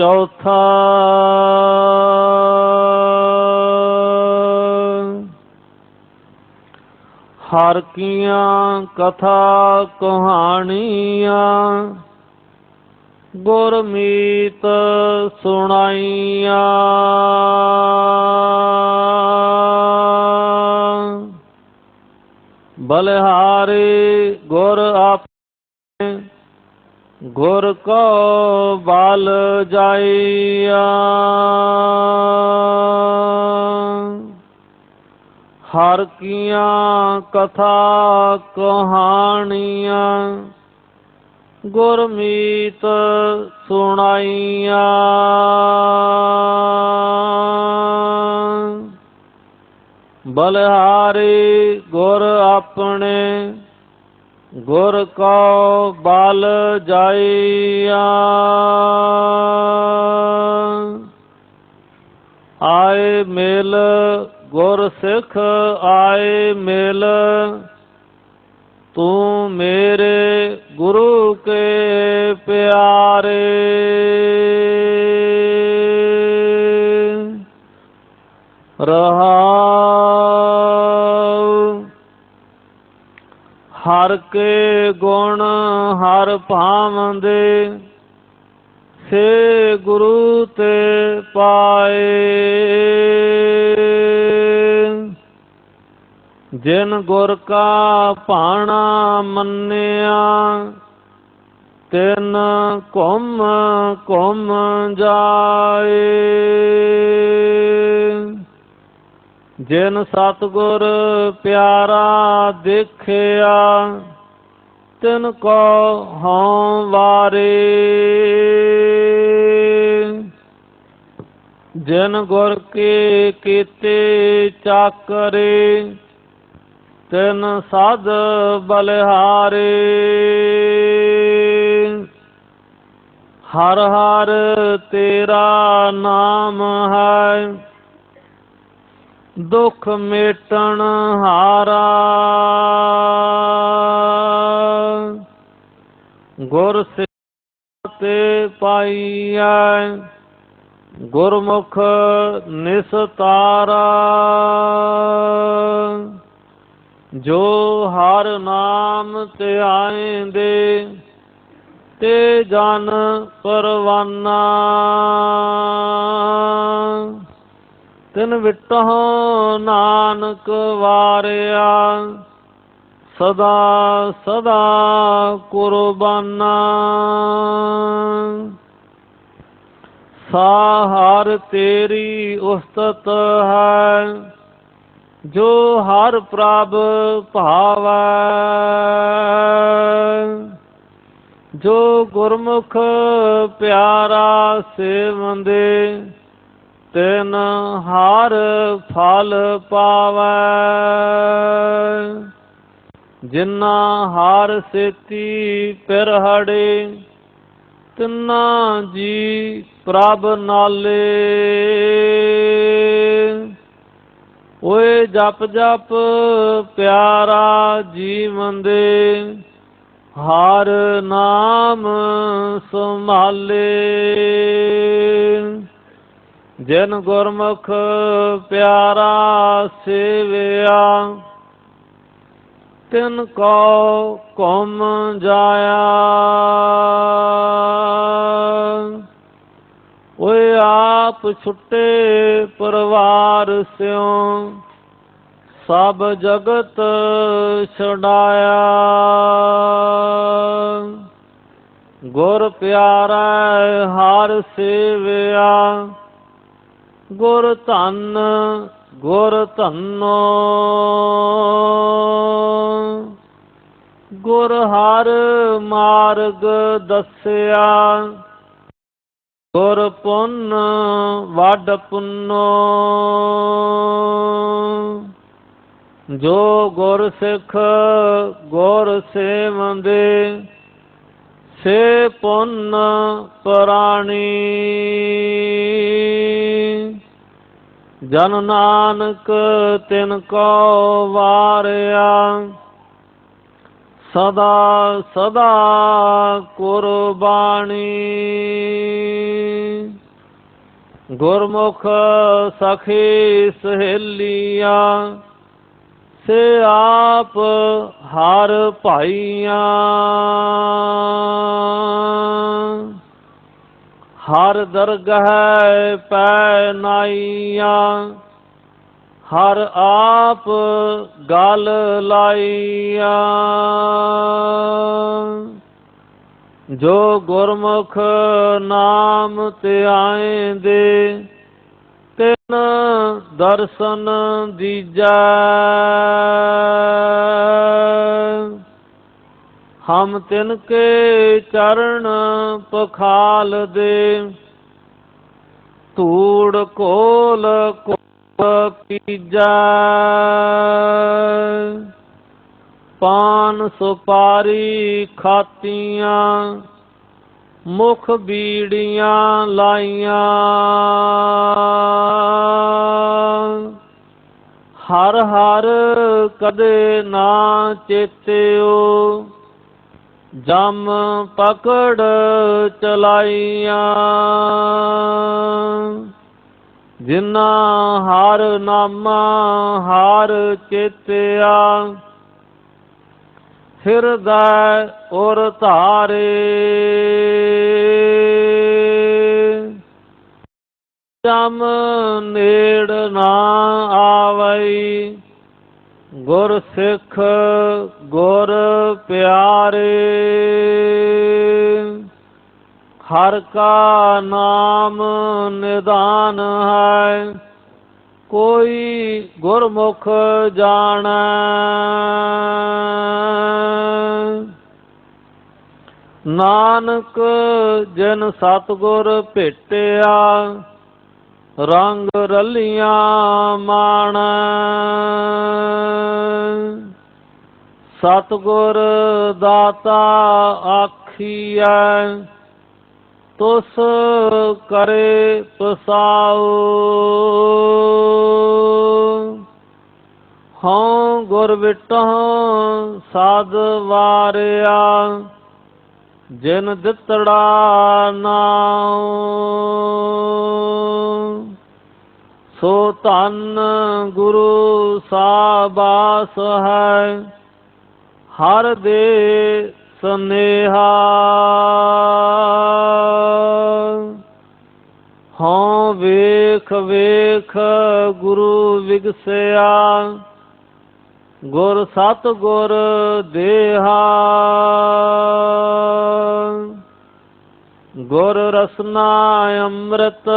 ਚੌਥਾ ਹਰ ਕੀਆਂ ਕਥਾ ਕਹਾਣੀਆਂ ਗੁਰਮੀਤ ਸੁਣਾਈਆਂ ਬਲਿਹਾਰੀ ਗੁਰ ਆਪਣੇ ਗੁਰ ਕੋ ਬਲ ਜਾਈਆ। ਹਰ ਕੀਆਂ ਕਥਾ ਕਹਾਣੀਆਂ ਗੁਰਮੀਤ ਸੁਣਾਈਆਂ। ਬਲਿਹਾਰੀ ਗੁਰ ਆਪਣੇ ਗੁਰ ਕੋ ਬਲ ਜਾਈਆ ਆਏ ਮੇਲ ਗੁਰ ਸਿੱਖ, ਆਏ ਮੇਲ। ਤੂੰ ਮੇਰੇ ਗੁਰੂ ਕੇ ਪਿਆਰੇ। ਰਹਾਉ ਹਰ ਕੇ ਗੁਣ ਹਰ ਭਾਵੰਦੇ, ਸੇ ਗੁਰੂ ਤੇ ਪਾਏ। ਜਿਨ ਗੁਰ ਕਾ ਭਾਣਾ ਮੰਨਿਆ, ਤਿਨ ਘੁੰਮ ਘੁੰਮ ਜਾਏ। ਜਿਨ ਸਤਗੁਰ ਪਿਆਰਾ ਦੇਖਿਆ, ਤਿਨ ਕੋ ਹਉ ਵਾਰੇ। ਜਿਨ ਗੁਰ ਕੇ ਕੀਤੇ ਚਾਕਰੇ, ਤਿਨ ਸਾਧ ਬਲਿਹਾਰੇ। ਹਰ ਹਰ ਤੇਰਾ ਨਾਮ ਹੈ ਦੁਖ ਮੇਟਣ ਹਾਰਾ। ਗੁਰ ਸਿੱਖ ਤੇ ਪਾਈਐ, ਗੁਰਮੁਖ ਨਿਸਤਾਰਾ। ਜੋ ਹਰ ਨਾਮ ਧਿਆਇਂਦੇ ਤੇ ਜਨ ਪਰਵਾਨਾ। ਤਿਨ ਵਿਟਹੁ ਨਾਨਕ ਵਾਰਿਆ, ਸਦਾ ਸਦਾ ਕੁਰਬਾਨਾ। ਸਾਹਰ ਤੇਰੀ ਉਸਤਤ ਹੈ, ਜੋ ਹਰ ਪ੍ਰਭ ਭਾਵੈ। ਜੋ ਗੁਰਮੁਖ ਪਿਆਰਾ ਸੇਵੰਦੇ ਤਿਨ ਹਰ ਫਲ ਪਾਵੈ। ਜਿਨਾ ਹਰ ਸੇਤੀ ਪਿਰਹੜੇ ਤਿਨਾ ਜੀ ਪ੍ਰਭ ਨਾਲੇ। ਓਏ ਜਪ ਜਪ ਪਿਆਰਾ ਜੀਵਨ ਦੇ, ਹਰ ਨਾਮ ਸੰਭਾਲੇ। ਜਿਨ ਗੁਰਮੁਖ ਪਿਆਰਾ ਸੇਵਿਆ, ਤਿਨ ਕੋ ਕਉਮ ਜਾਇਆ। ਓਏ ਆਪ ਛੁੱਟੇ ਪਰਿਵਾਰ ਸਿਉ ਸਭ ਜਗਤ ਛਡਾਇਆ। ਗੁਰ ਪਿਆਰਾ ਹਰ ਸੇਵਿਆ ਗੁਰ ਧੰਨ, ਗੁਰ ਧੰਨੋ। ਗੁਰ ਹਰ ਮਾਰਗ ਦੱਸਿਆ। ਗੁਰ ਪੁੰਨ ਵੱਡ ਪੁੰਨੋ। ਜੋ ਗੁਰ ਸਿੱਖ ਗੁਰ ਸੇਵੰਦੇ ਸੇ ਪੁੰਨ ਪ੍ਰਾਣੀ। ਜਨ ਨਾਨਕ ਤਿਨ ਕੋ ਵਾਰਿਆ ਸਦਾ ਸਦਾ ਕੁਰਬਾਨੀ। ਗੁਰਮੁਖ ਸਖੀ ਸਹੇਲੀਆਂ ਸੇ ਆਪ ਹਰ ਭਾਈਆਂ। ਹਰ ਦਰਗਹਿ ਪੈ ਨਾਈਆਂ ਹਰ ਆਪ ਗਲ ਲਾਈਆਂ। ਜੋ ਗੁਰਮੁਖ ਨਾਮ ਧਿਆਏਂਦੇ ਦੇ ਦਰਸ਼ਨ ਦੀਜੈ। ਹਮ ਤਿਨ ਕੇ ਚਰਨ ਪਖਾਲ ਦੇ। ਧੂੜ ਕੋਲ ਕੋ ਪੀਜੈ ਪਾਨ ਸੁਪਾਰੀ ਖਾਤੀਆਂ ਮੁਖ ਬੀੜੀਆਂ ਲਾਈਆਂ। ਹਰ ਹਰ ਕਦੇ ਨਾ ਚੇਤਿਓ, ਜਮ ਪਕੜ ਚਲਾਈਆਂ। ਜਿਨਾ ਹਰ ਨਾਮਾ ਹਰ ਚੇਤਿਆ, ਹਿਰਦੈ ਔਰ ਧਾਰੇ ਜਮ ਨੇੜ ਨਾ ਆਵਈ। ਗੁਰ ਸਿੱਖ ਗੁਰ ਪਿਆਰੇ। ਹਰ ਕਾ ਨਾਮ ਨਿਦਾਨ ਹੈ। ਕੋਈ ਗੁਰਮੁਖ ਜਾਣੈ। ਨਾਨਕ ਜਿਨ ਸਤਗੁਰ ਭੇਟਿਆ ਰੰਗ ਰਲੀਆਂ ਮਾਣ। ਸਤਗੁਰ ਦਾਤਾ ਆਖੀਐ ਤੁਸ ਕਰੇ ਪਸਾਉ। ਹਉ ਗੁਰ ਵਿਟਹੁ ਸਾਧ ਵਾਰਿਆ ਜਿਨ ਦਿੱਤੜਾ ਨਾਉ। ਸੋ ਧੰਨ ਗੁਰੂ ਸਾਬਾਸ ਹੈ, ਹਰ ਦੇ ਸਨੇਹਾ। ਹਾਂ ਵੇਖ ਵੇਖ ਗੁਰੂ ਵਿਗਸਿਆ, ਗੁਰ ਸਤ ਗੁਰ ਦੇਹਾ। ਗੁਰ ਰਸਨਾ ਅੰਮ੍ਰਿਤ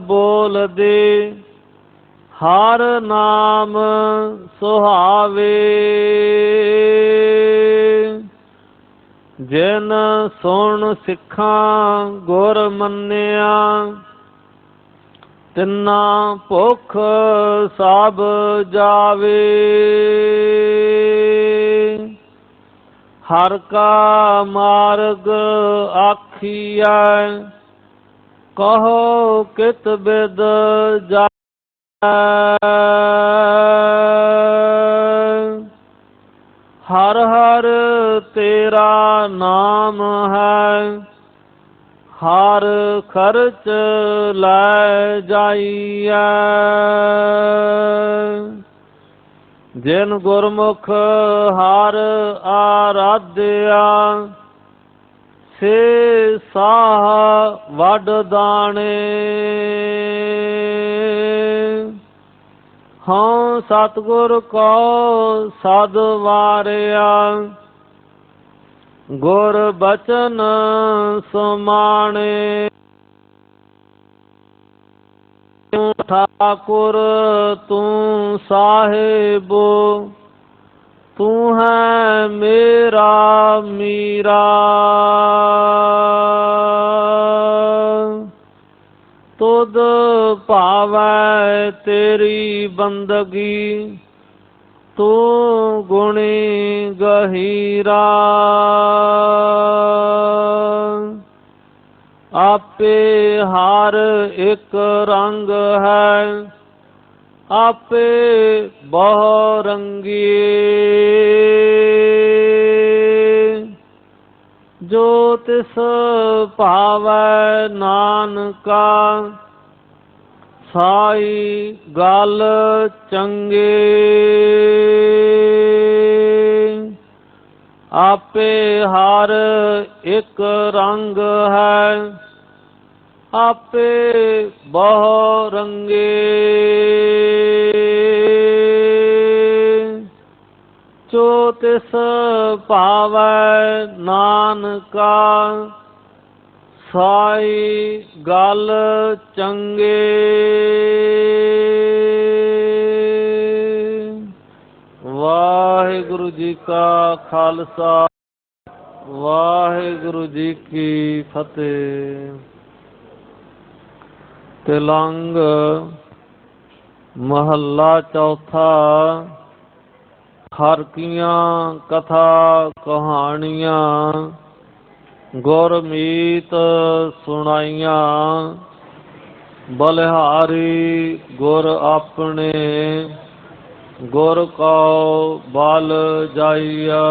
ਬੋਲਦੇ, ਹਰ ਨਾਮ ਸੁਹਾਵੇ। ਜਿਨ ਸੁਣ ਸਿੱਖਾਂ ਗੁਰ ਮੰਨਿਆ, ਤਿੰਨਾ ਭੁਖ ਸਭ ਜਾਵੇ। ਹਰ ਕਾ ਮਾਰਗ ਆਖੀਐ, ਕਹੋ ਕਿਤ ਬਿਦ ਜਾ ਹਰ ਹਰ ਤੇਰਾ ਨਾਮ ਹੈ, ਹਰ ਖਰਚ ਲੈ ਜਾਈਐ। ਜਿਨ ਗੁਰਮੁਖ ਹਾਰ ਆਰਾਧਿਆ, ਸੇ ਸਾਹ ਵਡ ਦਾਣੇ। ਹਉ ਸਤਿਗੁਰ ਕੋ ਸਦ ਵਾਰਿਆ, ਗੁਰ ਬਚਨ ਸਮਾਣੇ। ਤੂੰ ਠਾਕੁਰ ਤੂੰ ਸਾਹਿਬੋ ਤੂੰ ਹੈ ਮੇਰਾ ਮੀਰਾ ਤੁਧ ਭਾਵੈ ਤੇਰੀ ਬੰਦਗੀ ਤੂੰ ਗੁਣੀ ਗਹੀਰਾ ਆਪੇ ਹਰ ਇੱਕ ਰੰਗ ਹੈ, ਆਪੇ ਬਹੁ ਰੰਗੀ ਜੋ ਤਿਸ ਭਾਵੈ ਨਾਨਕਾ, ਸਾਈ ਗੱਲ ਚੰਗੇ। ਆਪੇ ਹਰ ਇੱਕ ਰੰਗ ਹੈ। ਆਪੇ ਬਹੁ ਰੰਗੇ ਚੋ ਤਿਸ ਭਾਵੈ ਨਾਨਕਾ, ਸਾਈ ਗੱਲ ਚੰਗੇ ਵਾਹਿਗੁਰੂ ਜੀ ਕਾ ਖਾਲਸਾ। ਵਾਹਿਗੁਰੂ ਜੀ ਕੀ ਫਤਿਹ। ਤਿਲੰਗ ਮਹੱਲਾ ਚੌਥਾ। ਹਰ ਕੀਆਂ ਕਥਾ ਕਹਾਣੀਆਂ। ਗੁਰਮੀਤ ਸੁਣਾਈਆਂ। ਬਲਿਹਾਰੀ ਗੁਰ ਆਪਣੇ। ਗੁਰ ਕਉ ਬਲ ਜਾਈਆ।